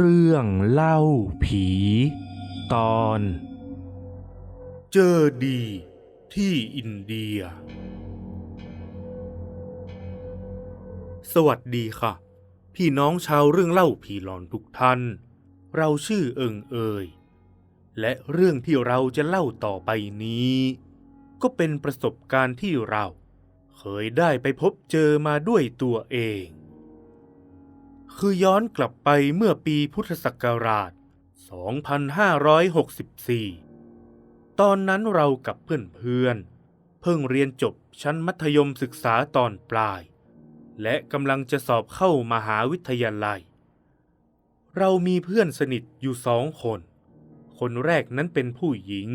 เรื่องเล่าผี ตอน เจอดีที่อินเดีย สวัสดีค่ะ พี่น้องชาวเรื่องเล่าผีหลอนทุกท่าน เราชื่อเอิงเอย และเรื่องที่เราจะเล่าต่อไปนี้ ก็เป็นประสบการณ์ที่เรา เคยได้ไปพบเจอมาด้วยตัวเอง คือย้อนกลับไปเมื่อปีพุทธศักราช 2564 ตอนนั้นเรากับเพื่อนๆ เพิ่งเรียนจบชั้นมัธยมศึกษาตอนปลาย และกำลังจะสอบเข้ามหาวิทยาลัย เรามีเพื่อนสนิทอยู่สองคน คนแรกนั้นเป็นผู้หญิง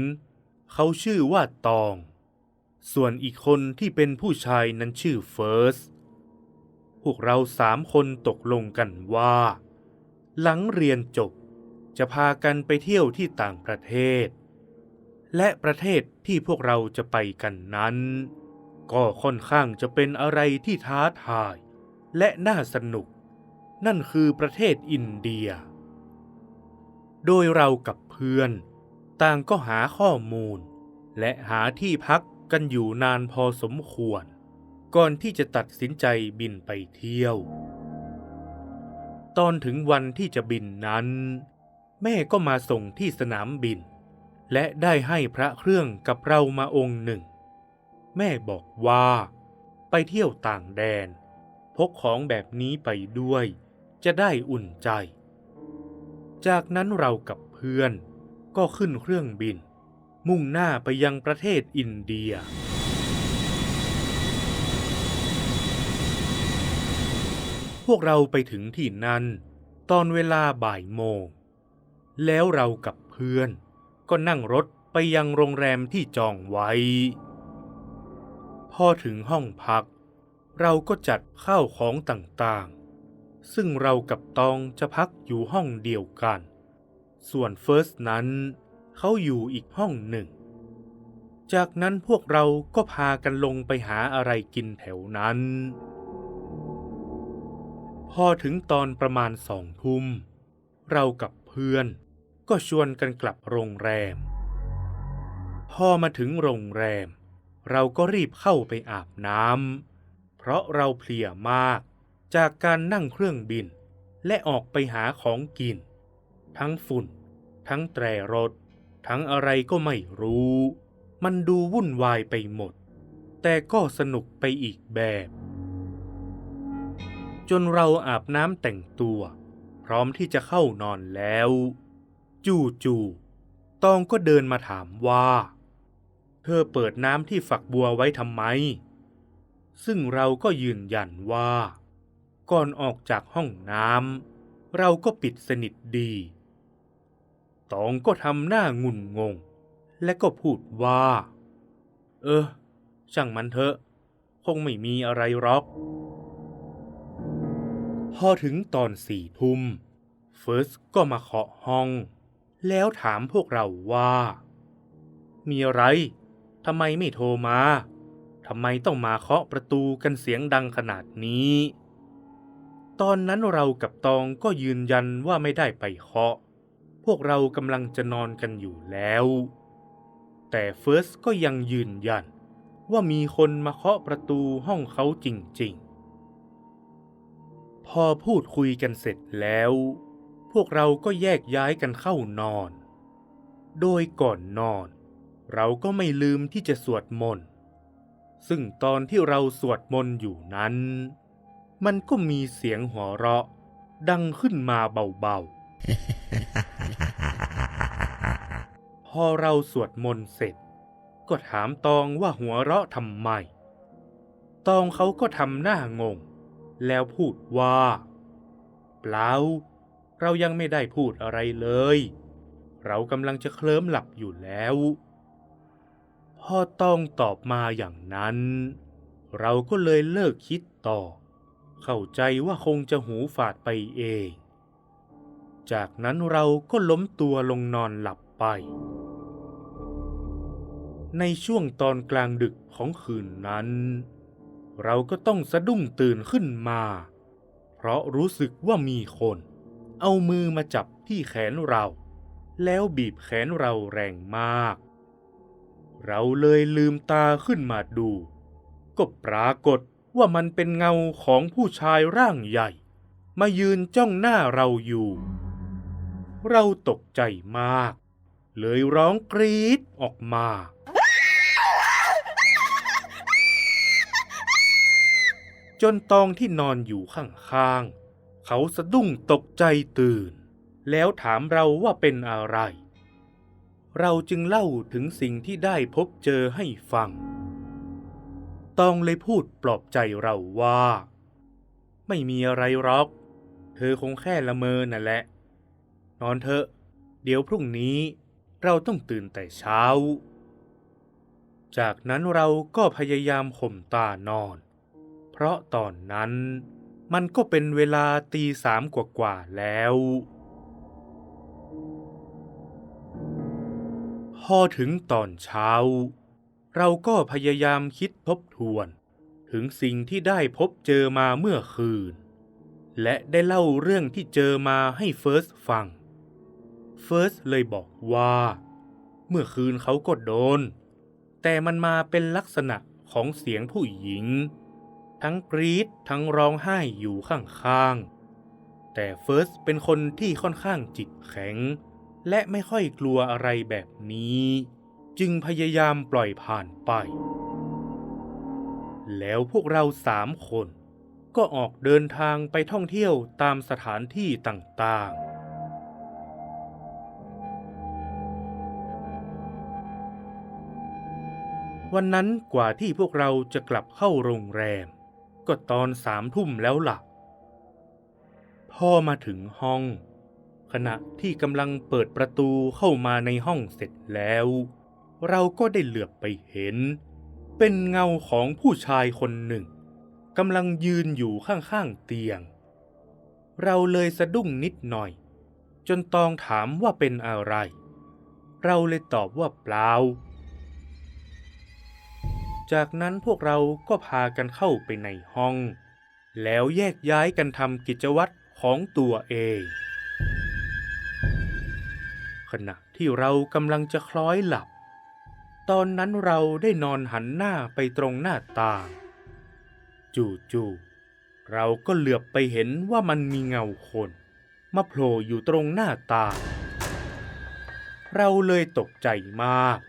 เขาชื่อว่าตอง ส่วนอีกคนที่เป็นผู้ชายนั้นชื่อเฟิร์ส วกเราสามคนตกลงกันว่า หลังเรียนจบจะพากันไปเที่ยวที่ต่างประเทศ และประเทศที่พวกเราจะไปกันนั้น ก็ค่อนข้างจะเป็นอะไรที่ท้าทายและน่าสนุก นั่นคือประเทศอินเดีย โดยเรากับเพื่อน ต่างก็หาข้อมูล และหาที่พักกันอยู่นานพอสมควร ก่อนที่จะตัดสินใจบินไปเที่ยว ตอนถึงวันที่จะบินนั้น แม่ก็มาส่งที่สนามบิน และได้ให้พระเครื่องกับเรามาองค์หนึ่ง แม่บอกว่า ไปเที่ยวต่างแดน พกของแบบนี้ไปด้วย จะได้อุ่นใจ จากนั้นเรากับเพื่อนก็ขึ้นเครื่องบิน มุ่งหน้าไปยังประเทศอินเดีย วกเราไปถึงที่นั่นตอนเวลาบ่ายโมง แล้วเรากับเพื่อน ก็นั่งรถไปยังโรงแรมที่จองไว้ พอถึงห้องพัก เราก็จัดข้าวของต่างๆ ซึ่งเรากับตองจะพักอยู่ห้องเดียวกัน ส่วนเฟิร์สนั้น เขาอยู่อีกห้องหนึ่ง จากนั้นพวกเราก็พากันลงไปหาอะไรกินแถวนั้น พอถึงตอนประมาณสองทุ่ม เรากับเพื่อนก็ชวนกันกลับโรงแรม พอมาถึงโรงแรม เราก็รีบเข้าไปอาบน้ำเพราะเราเพลียมากจากการนั่งเครื่องบิน และออกไปหาของกิน ทั้งฝุ่น ทั้งแตรรถ ทั้งอะไรก็ไม่รู้ มันดูวุ่นวายไปหมด แต่ก็สนุกไปอีกแบบ จนเราอาบน้ำแต่งตัว พร้อมที่จะเข้านอนแล้ว จู่จู่ๆตองก็เดินมาถามว่า เธอเปิดน้ำที่ฝักบัวไว้ทำไม ซึ่งเราก็ยืนยันว่า ก่อนออกจากห้องน้ำเราก็ปิดสนิทดีตองก็ทำหน้างุนงง และก็พูดว่า เออ ช่างมันเถอะ คงไม่มีอะไรหรอก พอถึงตอนสี่ทุ่มเฟิร์สก็มาเคาะห้อง แล้วถามพวกเราว่า มีอะไรทำไมไม่โทรมาทำไมต้องมาเคาะประตูกันเสียงดังขนาดนี้ ตอนนั้นเรากับตองก็ยืนยันว่าไม่ได้ไปเคาะ พวกเรากำลังจะนอนกันอยู่แล้ว แต่เฟิร์สก็ยังยืนยันว่ามีคนมาเคาะประตูห้องเขาจริงๆ พอพูดคุยกันเสร็จแล้ว พวกเราก็แยกย้ายกันเข้านอน โดยก่อนนอน เราก็ไม่ลืมที่จะสวดมนต์ ซึ่งตอนที่เราสวดมนต์อยู่นั้น มันก็มีเสียงหัวเราะ ดังขึ้นมาเบาๆ พอเราสวดมนต์เสร็จ ก็ถามตองว่าหัวเราะทำไม ตองเขาก็ทำหน้างง แล้วพูดว่า เปล่า เรายังไม่ได้พูดอะไรเลย เรากำลังจะเคลิ้มหลับอยู่แล้วพ่อต้องตอบมาอย่างนั้น เราก็เลยเลิกคิดต่อ เข้าใจว่าคงจะหูฝาดไปเอง จากนั้นเราก็ล้มตัวลงนอนหลับไป ในช่วงตอนกลางดึกของคืนนั้น เราก็ต้องสะดุ้งตื่นขึ้นมา เพราะรู้สึกว่ามีคน เอามือมาจับที่แขนเรา แล้วบีบแขนเราแรงมาก เราเลยลืมตาขึ้นมาดู ก็ปรากฏว่ามันเป็นเงาของผู้ชายร่างใหญ่ มายืนจ้องหน้าเราอยู่ เราตกใจมาก เลยร้องกรีดออกมา จนตองที่นอนอยู่ข้างๆ เขาสะดุ้งตกใจตื่น แล้วถามเราว่าเป็นอะไร เราจึงเล่าถึงสิ่งที่ได้พบเจอให้ฟัง ตองเลยพูดปลอบใจเราว่า ไม่มีอะไรหรอก เธอคงแค่ละเมอนั่นแหละ นอนเถอะ เดี๋ยวพรุ่งนี้เราต้องตื่นแต่เช้า จากนั้นเราก็พยายามข่มตานอน เพราะตอนนั้นมันก็เป็นเวลาตีสามกว่าๆแล้ว พอถึงตอนเช้า เราก็พยายามคิดทบทวน ถึงสิ่งที่ได้พบเจอมาเมื่อคืน และได้เล่าเรื่องที่เจอมาให้เฟิร์สฟัง เฟิร์สเลยบอกว่า เมื่อคืนเขาก็โดน แต่มันมาเป็นลักษณะของเสียงผู้หญิง ทั้งกรีดทั้งร้องไห้อยู่ข้างๆ แต่เฟิร์สเป็นคนที่ค่อนข้างจิตแข็ง และไม่ค่อยกลัวอะไรแบบนี้ จึงพยายามปล่อยผ่านไป แล้วพวกเราสามคนก็ออกเดินทางไปท่องเที่ยวตามสถานที่ต่างๆวันนั้นกว่าที่พวกเราจะกลับเข้าโรงแรม ก็ตอนสามทุ่มแล้วล่ะ พ่อมาถึงห้อง ขณะที่กำลังเปิดประตูเข้ามาในห้องเสร็จแล้ว เราก็ได้เหลือบไปเห็น เป็นเงาของผู้ชายคนหนึ่งกำลังยืนอยู่ข้างๆเตียง เราเลยสะดุ้งนิดหน่อย จนตองถามว่าเป็นอะไร เราเลยตอบว่าเปล่า จากนั้นพวกเราก็พากันเข้าไปในห้อง แล้วแยกย้ายกันทำกิจวัตรของตัวเอง ขณะที่เรากำลังจะคล้อยหลับ ตอนนั้นเราได้นอนหันหน้าไปตรงหน้าต่าง จู่ๆเราก็เหลือบไปเห็นว่ามันมีเงาคนมาโผล่อยู่ตรงหน้าต่าง เราเลยตกใจมาก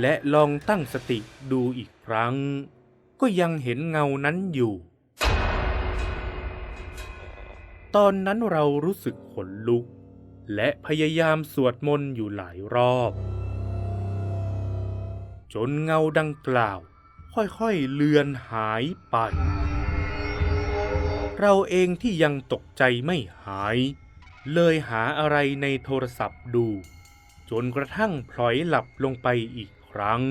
และลองตั้งสติดูอีกครั้ง ก็ยังเห็นเงานั้นอยู่ ตอนนั้นเรารู้สึกขนลุก และพยายามสวดมนต์อยู่หลายรอบ จนเงาดังกล่าว ค่อยๆเลือนหายไป เราเองที่ยังตกใจไม่หาย เลยหาอะไรในโทรศัพท์ดูจนกระทั่งพลอยหลับลงไปอีก ครั้ง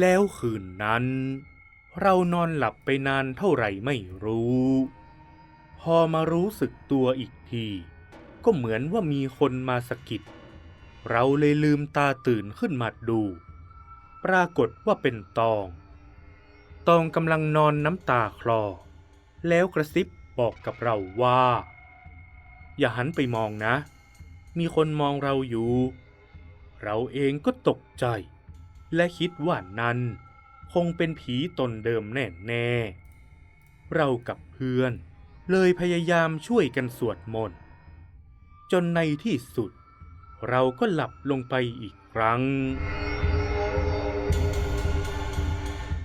แล้วคืนนั้น เรานอนหลับไปนานเท่าไหร่ไม่รู้ พอมารู้สึกตัวอีกที ก็เหมือนว่ามีคนมาสะกิด เราเลยลืมตาตื่นขึ้นมาดู ปรากฏว่าเป็นตอง ตองกำลังนอนน้ำตาคลอ แล้วกระซิบบอกกับเราว่า อย่าหันไปมองนะ มีคนมองเราอยู่ เราเองก็ตกใจ และคิดว่านั้น คงเป็นผีตนเดิมแน่แน่ๆเรากับเพื่อน เลยพยายามช่วยกันสวดมนต์จนในที่สุด เราก็หลับลงไปอีกครั้ง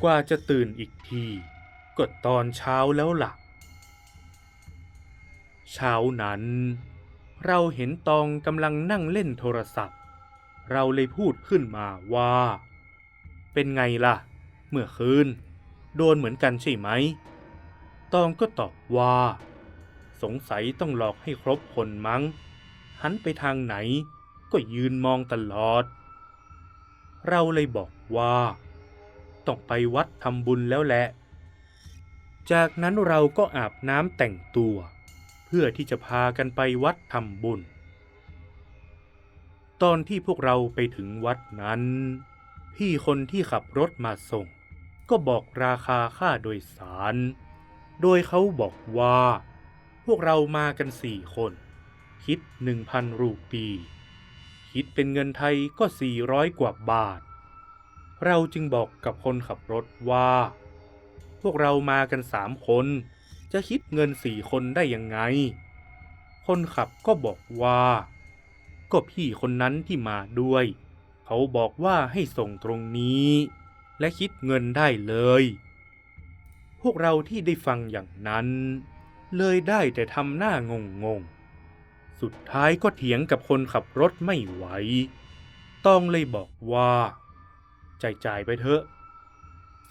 กว่าจะตื่นอีกทีก็ตอนเช้าแล้วล่ะเช้านั้น เราเห็นตองกำลังนั่งเล่นโทรศัพท์ เราเลยพูดขึ้นมาว่า เป็นไงล่ะ เมื่อคืน โดนเหมือนกันใช่ไหม ตองก็ตอบว่า สงสัยต้องหลอกให้ครบคนมั้ง หันไปทางไหน ก็ยืนมองตลอด เราเลยบอกว่า ต้องไปวัดทำบุญแล้วแหละ จากนั้นเราก็อาบน้ำแต่งตัว เพื่อที่จะพากันไปวัดทำบุญ ตอนที่พวกเราไปถึงวัดนั้น พี่คนที่ขับรถมาส่ง ก็บอกราคาค่าโดยสาร โดยเขาบอกว่า พวกเรามากันสี่คน คิดหนึ่งพันรูปี คิดเป็นเงินไทยก็สี่ร้อยกว่าบาท เราจึงบอกกับคนขับรถว่า พวกเรามากันสามคน จะคิดเงินสี่คนได้ยังไง คนขับก็บอกว่า ก็พี่คนนั้นที่มาด้วย เขาบอกว่าให้ส่งตรงนี้ และคิดเงินได้เลย พวกเราที่ได้ฟังอย่างนั้น เลยได้แต่ทำหน้างงงๆสุดท้ายก็เถียงกับคนขับรถไม่ไหว ต้องเลยบอกว่าจ่ายจ่ายไปเถอะ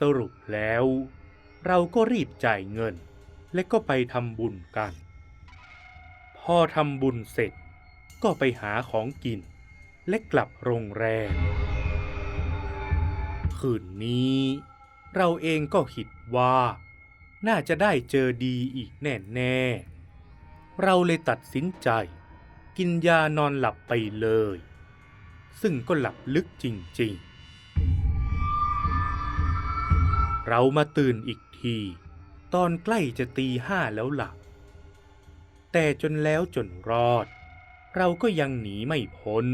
สรุปแล้ว เราก็รีบจ่ายเงิน และก็ไปทำบุญกัน พอทำบุญเสร็จก็ไปหาของกิน และกลับโรงแรม คืนนี้ เราเองก็คิดว่า น่าจะได้เจอดีอีกแน่ๆ เราเลยตัดสินใจ กินยานอนหลับไปเลย ซึ่งก็หลับลึกจริงๆ เรามาตื่นอีกที ตอนใกล้จะตีห้าแล้วหลับแต่จนแล้วจนรอด เราก็ยังหนีไม่พ้น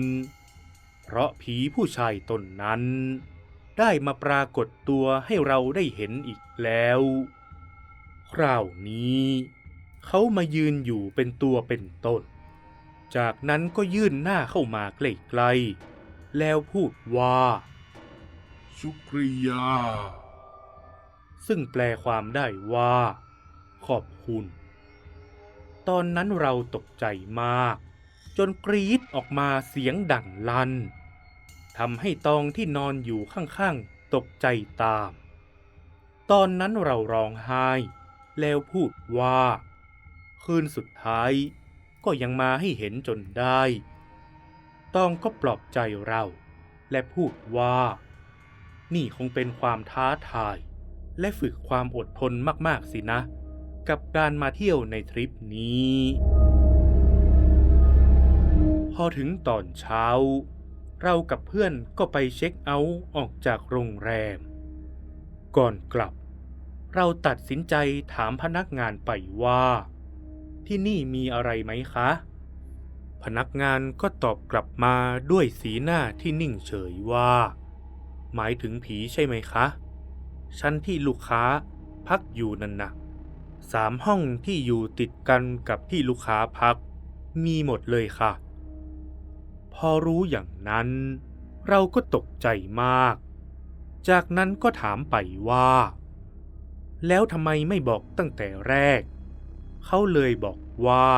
เพราะผีผู้ชายตนนั้น ได้มาปรากฏตัวให้เราได้เห็นอีกแล้ว คราวนี้ เขามายืนอยู่เป็นตัวเป็นตน จากนั้นก็ยื่นหน้าเข้ามาใกล้ๆแล้วพูดว่าชุกริยา ซึ่งแปลความได้ว่า ขอบคุณ ตอนนั้นเราตกใจมาก จนกรีดออกมาเสียงดังลั่นทำให้ตองที่นอนอยู่ข้างๆ ตกใจตาม ตอนนั้นเราร้องไห้ แล้วพูดว่า คืนสุดท้ายก็ยังมาให้เห็นจนได้ ตองก็ปลอบใจเรา และพูดว่า นี่คงเป็นความท้าทาย และฝึกความอดทนมากๆสินะ กับการมาเที่ยวในทริปนี้ พอถึงตอนเช้า เรากับเพื่อนก็ไปเช็คเอาท์ออกจากโรงแรม ก่อนกลับ เราตัดสินใจถามพนักงานไปว่า ที่นี่มีอะไรไหมคะ พนักงานก็ตอบกลับมาด้วยสีหน้าที่นิ่งเฉยว่า หมายถึงผีใช่ไหมคะ ชั้นที่ลูกค้าพักอยู่นั่นนะสามห้องที่อยู่ติดกันกับที่ลูกค้าพัก มีหมดเลยค่ะ พอรู้อย่างนั้น เราก็ตกใจมาก จากนั้นก็ถามไปว่า แล้วทำไมไม่บอกตั้งแต่แรก เขาเลยบอกว่า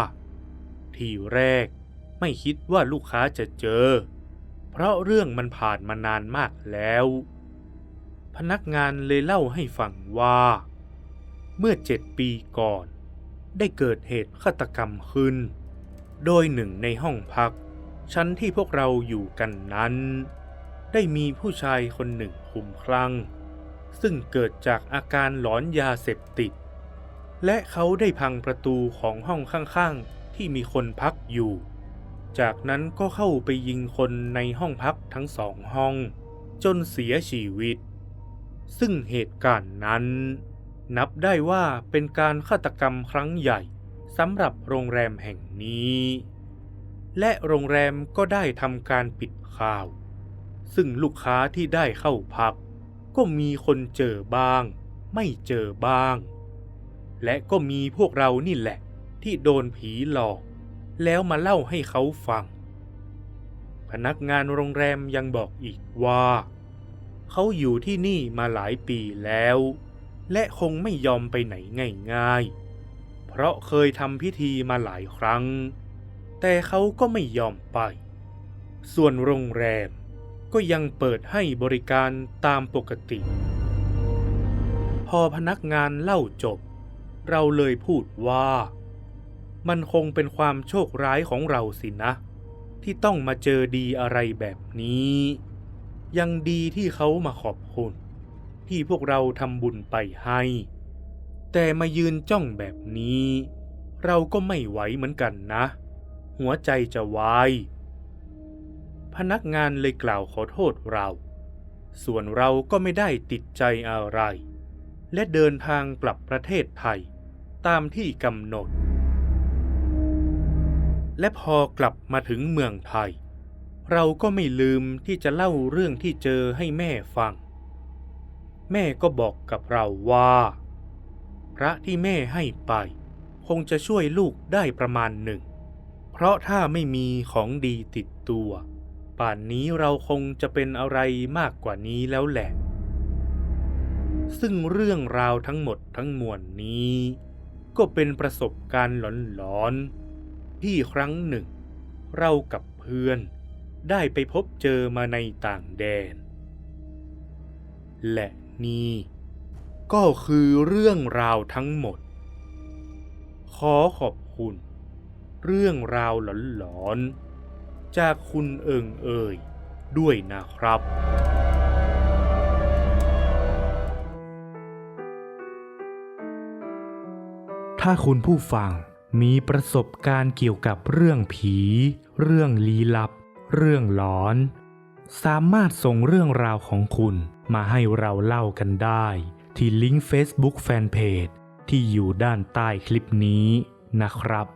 ทีแรกไม่คิดว่าลูกค้าจะเจอ เพราะเรื่องมันผ่านมานานมากแล้ว พนักงานเลยเล่าให้ฟังว่า เมื่อเจ็ดปีก่อน ได้เกิดเหตุฆาตกรรมขึ้น โดยหนึ่งในห้องพัก ชั้นที่พวกเราอยู่กันนั้น ได้มีผู้ชายคนหนึ่งคุมคลั่ง ซึ่งเกิดจากอาการหลอนยาเสพติด และเขาได้พังประตูของห้องข้างๆ ที่มีคนพักอยู่ จากนั้นก็เข้าไปยิงคนในห้องพักทั้งสองห้อง จนเสียชีวิต ซึ่งเหตุการณ์นั้น นับได้ว่าเป็นการฆาตกรรมครั้งใหญ่สำหรับโรงแรมแห่งนี้ และโรงแรมก็ได้ทำการปิดข่าว ซึ่งลูกค้าที่ได้เข้าพัก ก็มีคนเจอบ้าง ไม่เจอบ้าง และก็มีพวกเรานี่แหละ ที่โดนผีหลอก แล้วมาเล่าให้เขาฟัง พนักงานโรงแรมยังบอกอีกว่า เขาอยู่ที่นี่มาหลายปีแล้ว และคงไม่ยอมไปไหนง่ายๆ เพราะเคยทำพิธีมาหลายครั้ง แต่เขาก็ไม่ยอมไป ส่วนโรงแรมก็ยังเปิดให้บริการตามปกติ พอพนักงานเล่าจบ เราเลยพูดว่า มันคงเป็นความโชคร้ายของเราสินะ ที่ต้องมาเจอดีอะไรแบบนี้ ยังดีที่เขามาขอบคุณ ที่พวกเราทำบุญไปให้ แต่มายืนจ้องแบบนี้ เราก็ไม่ไหวเหมือนกันนะ หัวใจจะวาย พนักงานเลยกล่าวขอโทษเรา ส่วนเราก็ไม่ได้ติดใจอะไร และเดินทางกลับประเทศไทย ตามที่กำหนด และพอกลับมาถึงเมืองไทย เราก็ไม่ลืมที่จะเล่าเรื่องที่เจอให้แม่ฟัง แม่ก็บอกกับเราว่า พระที่แม่ให้ไป คงจะช่วยลูกได้ประมาณหนึ่ง เพราะถ้าไม่มีของดีติดตัว ป่านนี้เราคงจะเป็นอะไรมากกว่านี้แล้วแหละ ซึ่งเรื่องราวทั้งหมดทั้งมวลนี้ ก็เป็นประสบการณ์หลอนๆที่ครั้งหนึ่ง เรากับเพื่อน ได้ไปพบเจอมาในต่างแดน และนี่ก็คือเรื่องราวทั้งหมด ขอขอบคุณ เรื่องราวหลอนๆ จากคุณเอิงเอ่ยด้วยนะครับถ้าคุณผู้ฟังมีประสบการณ์เกี่ยวกับเรื่องผี เรื่องลี้ลับ เรื่องหลอน สามารถส่งเรื่องราวของคุณมาให้เราเล่ากันได้ ที่ลิงก์ Facebook Fanpage ที่อยู่ด้านใต้คลิปนี้นะครับ